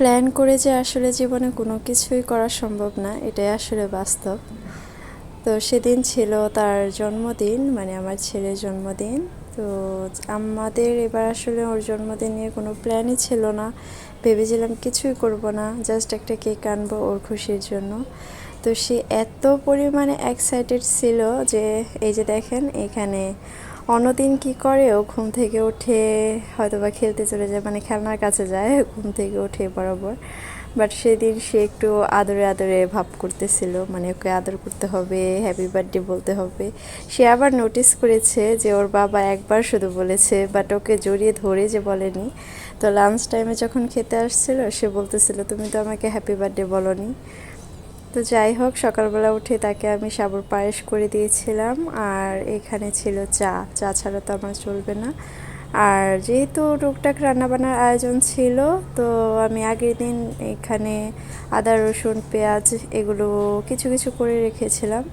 Plan করে যে আসলে জীবনে কোনো কিছুই করা সম্ভব না, এটাই আসলে বাস্তব। তো সেদিন ছিল তার জন্মদিন মানে আমার ছেলের জন্মদিন। তো আমাদের এবার আসলে ওর জন্মদিন নিয়ে কোনো প্ল্যানই ছিল না। ভেবেছিলাম কিছুই করব না জাস্ট একটা কেক আনব ওর খুশির জন্য। তো সে এত পরিমাণে এক্সাইটেড ছিল যে, এই যে দেখেন এখানে অন্যদিন কি করে? ও ঘুম থেকে উঠে হয়তো বা খেলতে চলে যায় মানে খেলনার কাছে যায় ঘুম থেকে উঠে বরাবর। বাট সেদিন সে একটু আদরে আদরে ভাব করতেছিল মানে ওকে আদর করতে হবে হ্যাপি বার্থডে বলতে হবে। সে আবার নোটিস করেছে যে ওর বাবা একবার শুধু বলেছে বাট ওকে জড়িয়ে ধরে যে বলেনি। তো লাঞ্চ টাইমে যখন খেতে আসছিল, সে বলতেছিল, তুমি তো আমাকে হ্যাপি বার্থডে বলনি। তো যাই হোক, সকালবেলা উঠে তাকে আমি সাবর পায়েস করে দিয়েছিলাম। আর এখানে ছিল চা। চা ছাড়া তো আমার চলবে না। আর যেহেতু টুকটাক রান্নাবান্নার আয়োজন ছিল, তো আমি আগের দিন এখানে আদা, রসুন, পেঁয়াজ এগুলো কিছু কিছু করে রেখেছিলাম।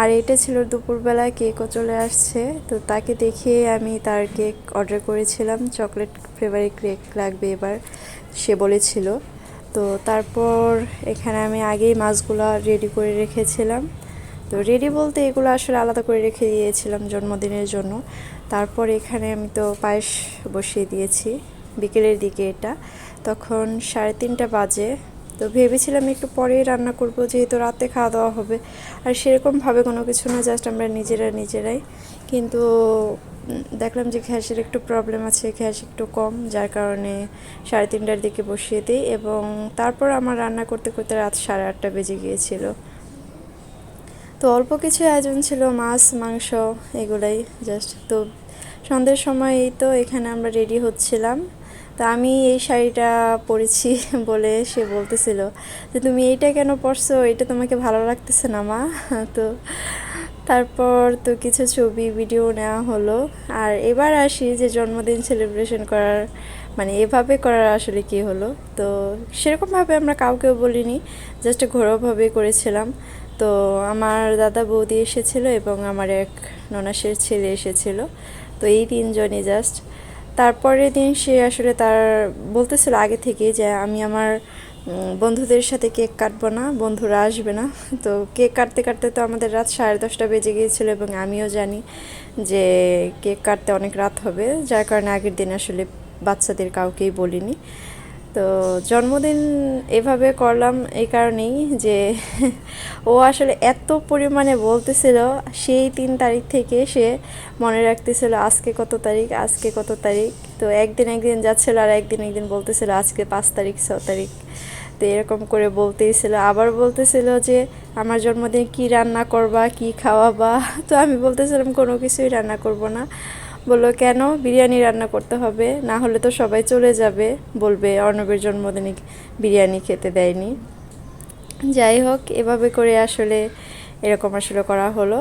আর এটা ছিল দুপুরবেলায় কেকও চলে আসছে। তো তাকে দেখে আমি তার কেক অর্ডার করেছিলাম। চকলেট ফ্লেভারি কেক লাগবে এবার, সে বলেছিল। তো তারপর এখানে আমি আগেই মাছগুলো রেডি করে রেখেছিলাম। তো রেডি বলতে এগুলো আসলে আলাদা করে রেখে দিয়েছিলাম জন্মদিনের জন্য। তারপর এখানে আমি তো পায়েস বসিয়ে দিয়েছি বিকেলের দিকে এটা। তখন সাড়ে তিনটা বাজে। তো ভেবেছিলাম একটু পরেই রান্না করব, যেহেতু রাতে খাওয়া দাওয়া হবে। আর সেরকমভাবে কোনো কিছু না জাস্ট আমরা নিজেরা নিজেরাই কিন্তু দেখলাম যে গ্যাসের একটু প্রবলেম আছে গ্যাস একটু কম, যার কারণে সাড়ে তিনটার দিকে বসিয়ে দিই এবং তারপর আমার রান্না করতে করতে রাত সাড়ে আটটা বেজে গিয়েছিল। তো অল্প কিছু আয়োজন ছিল, মাছ, মাংস, এগুলাই জাস্ট তো সন্ধ্যের সময় তো এখানে আমরা রেডি হচ্ছিলাম। তো আমি এই শাড়িটা পরেছি বলে সে বলতেছিল যে, তুমি এইটা কেন পরছো? এটা তোমাকে ভালো লাগতেছে না মা। তো তারপর তো কিছু ছবি, ভিডিও নেওয়া হলো। আর এবার আসি যে জন্মদিন সেলিব্রেশন করার মানে এভাবে করার আসলে কি হলো? তো সেরকমভাবে আমরা কাউকেও বলিনি জাস্ট ঘরোয়াভাবে করেছিলাম। তো আমার দাদা বৌদি এসেছিল এবং আমার এক ননাসের ছেলে এসেছিল। তো এই তিনজনই জাস্ট তারপরের দিন সে আসলে তার, বলতেছিল আগে থেকে যে আমি আমার বন্ধুদের সাথে কেক কাটবো না, বন্ধুরা আসবে না। তো কেক কাটতে কাটতে তো আমাদের রাত সাড়ে দশটা বেজে গিয়েছিল এবং আমিও জানি যে কেক কাটতে অনেক রাত হবে, যার কারণে আগের দিন আসলে বাচ্চাদের কাউকেই বলিনি। তো জন্মদিন এভাবে করলাম এই কারণেই যে ও আসলে এত পরিমাণে বলতেছিল, সেই তিন তারিখ থেকে সে মনে রাখতেছিল আজকে কত তারিখ, আজকে কত তারিখ। তো একদিন একদিন যাচ্ছিল আর একদিন একদিন বলতেছিল আজকে পাঁচ তারিখ, ছ তারিখ। তো এরকম করে বলতেই ছিল আবার বলতেছিল যে, আমার জন্মদিন কি রান্না করবা, কি খাওয়াবা? তো আমি বলতেছিলাম, কোনো কিছুই রান্না করব না। বলল, কেন? বিরিয়ানি রান্না করতে হবে, না হলে তো সবাই চলে যাবে। বলবে, অর্ণবের জন্মদিনে বিরিয়ানি খেতে দেয়নি। যাই হোক, এভাবে করে আসলে এরকম আসলে করা হলো।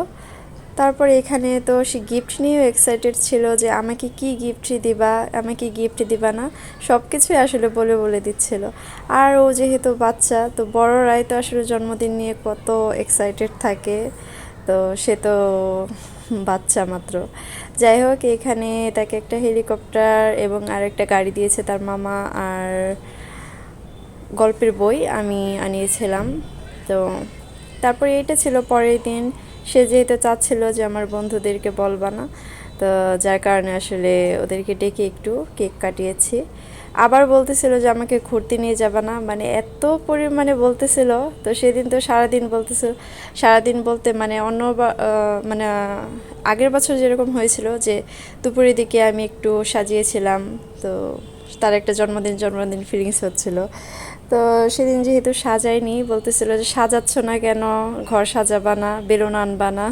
তারপর এখানে তো সে গিফট নিয়েও এক্সাইটেড ছিল যে আমাকে কি গিফট দিবা, আমাকে গিফট দিবা না সব কিছুই আসলে বলে বলে দিচ্ছিল। আর ও যেহেতু বাচ্চা, তো বড়রাই তো আসলে জন্মদিন নিয়ে কত এক্সাইটেড থাকে। তো সে তো বাচ্চা মাত্র। যাই হোক, এখানে তাকে একটা হেলিকপ্টার এবং আর একটা গাড়ি দিয়েছে তার মামা আর গল্পের বই আমি আনিয়েছিলাম। তো তারপরে এটা ছিল পরের দিন। সে যেহেতু চাচ্ছিল যে আমার বন্ধুদেরকে বলবা না, তো যার কারণে আসলে ওদেরকে ডেকে একটু কেক কাটিয়েছি। আবার বলতেছিল যে আমাকে ঘুরতে নিয়ে যাবে না মানে এত পরিমাণে বলতেছিল, তো সেদিন তো সারাদিন বলতেছিল সারাদিন বলতে মানে অন্য মানে আগের বছর যেরকম হয়েছিল যে দুপুরের দিকে আমি একটু সাজিয়েছিলাম, তো তার একটা জন্মদিন জন্মদিন ফিলিংস হচ্ছিল। তো সেদিন যেহেতু সাজাইনি, বলতেছিল যে সাজাচ্ছ না কেন, ঘর সাজাবা না, বেলুন আনবা না।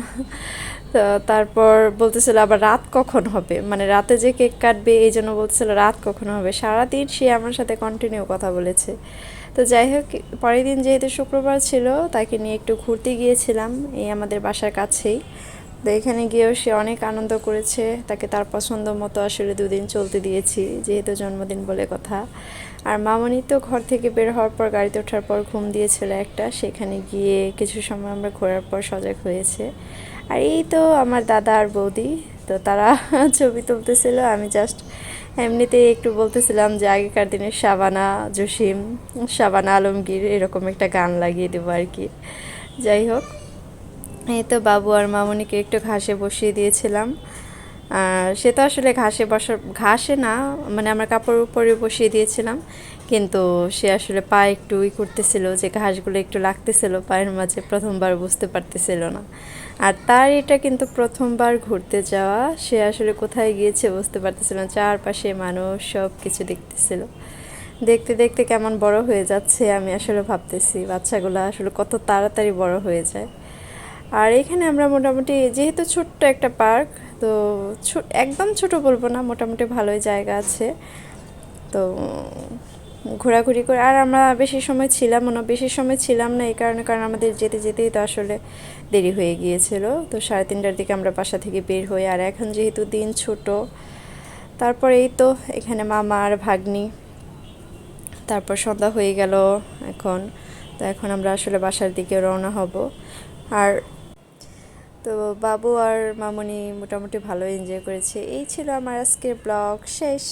তো তারপর বলতেছিল আবার রাত কখন হবে? মানে রাতে যে কেক কাটবে, এই জন্য বলতেছিল রাত কখন হবে? সারাদিন সে আমার সাথে কন্টিনিউ কথা বলেছে। তো যাই হোক, পরের দিন যেহেতু শুক্রবার ছিল, তাকে নিয়ে একটু ঘুরতে গিয়েছিলাম, এই আমাদের বাসার কাছেই। তো এখানে গিয়েও সে অনেক আনন্দ করেছে। তাকে তার পছন্দ মতো আসলে দুদিন চলতে দিয়েছি, যেহেতু জন্মদিন বলে কথা। আর মামনি তো ঘর থেকে বের হওয়ার পর, গাড়িতে ওঠার পর ঘুম দিয়েছিল একটা। সেখানে গিয়ে কিছু সময় আমরা ঘোরার পর সজাগ হয়েছে। আর এই তো আমার দাদা আর বৌদি, তো তারা ছবি তুলতেছিল। আমি জাস্ট এমনিতেই একটু বলতেছিলাম যে, আগেকার দিনের শাবানা জসিম, শাবানা আলমগীর, এরকম একটা গান লাগিয়ে দেবো আর কি। যাই হোক। এই তো বাবু আর মামনিকে একটু ঘাসে বসিয়ে দিয়েছিলাম। আর সে তো আসলে ঘাসে বসার ঘাসে না মানে আমরা কাপড়ের উপরে বসিয়ে দিয়েছিলাম। কিন্তু সে আসলে পা একটু ই করতেছিল যে ঘাসগুলো একটু লাগতেছিল, পায়ের মাঝে প্রথমবার বুঝতে পারতেছিল না। আর তার এটা কিন্তু প্রথমবার ঘুরতে যাওয়া, সে আসলে কোথায় গিয়েছে বুঝতে পারতেছিল না। চারপাশে মানুষ সব কিছু দেখতেছিল। দেখতে দেখতে কেমন বড় হয়ে যাচ্ছে আমি আসলে ভাবতেছি। বাচ্চাগুলো আসলে কত তাড়াতাড়ি বড় হয়ে যায়। আর এখানে আমরা মোটামুটি যেহেতু ছোট্ট একটা পার্ক, তো একদম ছোট বলব না, মোটামুটি ভালোই জায়গা আছে। তো ঘোরাঘুরি করে, আর আমরা বেশি সময় ছিলাম না, বেশি সময় ছিলাম না এই কারণে, কারণ আমাদের যেতে যেতেই তো আসলে দেরি হয়ে গিয়েছিল। তো সাড়ে তিনটার দিকে আমরা বাসা থেকে বের হই, আর এখন যেহেতু দিন ছোট তারপর এই তো এখানে মামা আর ভাগ্নি, তারপর সন্ধ্যা হয়ে গেল এখন। তো এখন আমরা আসলে বাসার দিকে রওনা হব। আর তো বাবু আর মামনি মোটামুটি ভালো এনজয় করেছে। এই ছিল আমার আজকের ব্লগ। শেষ।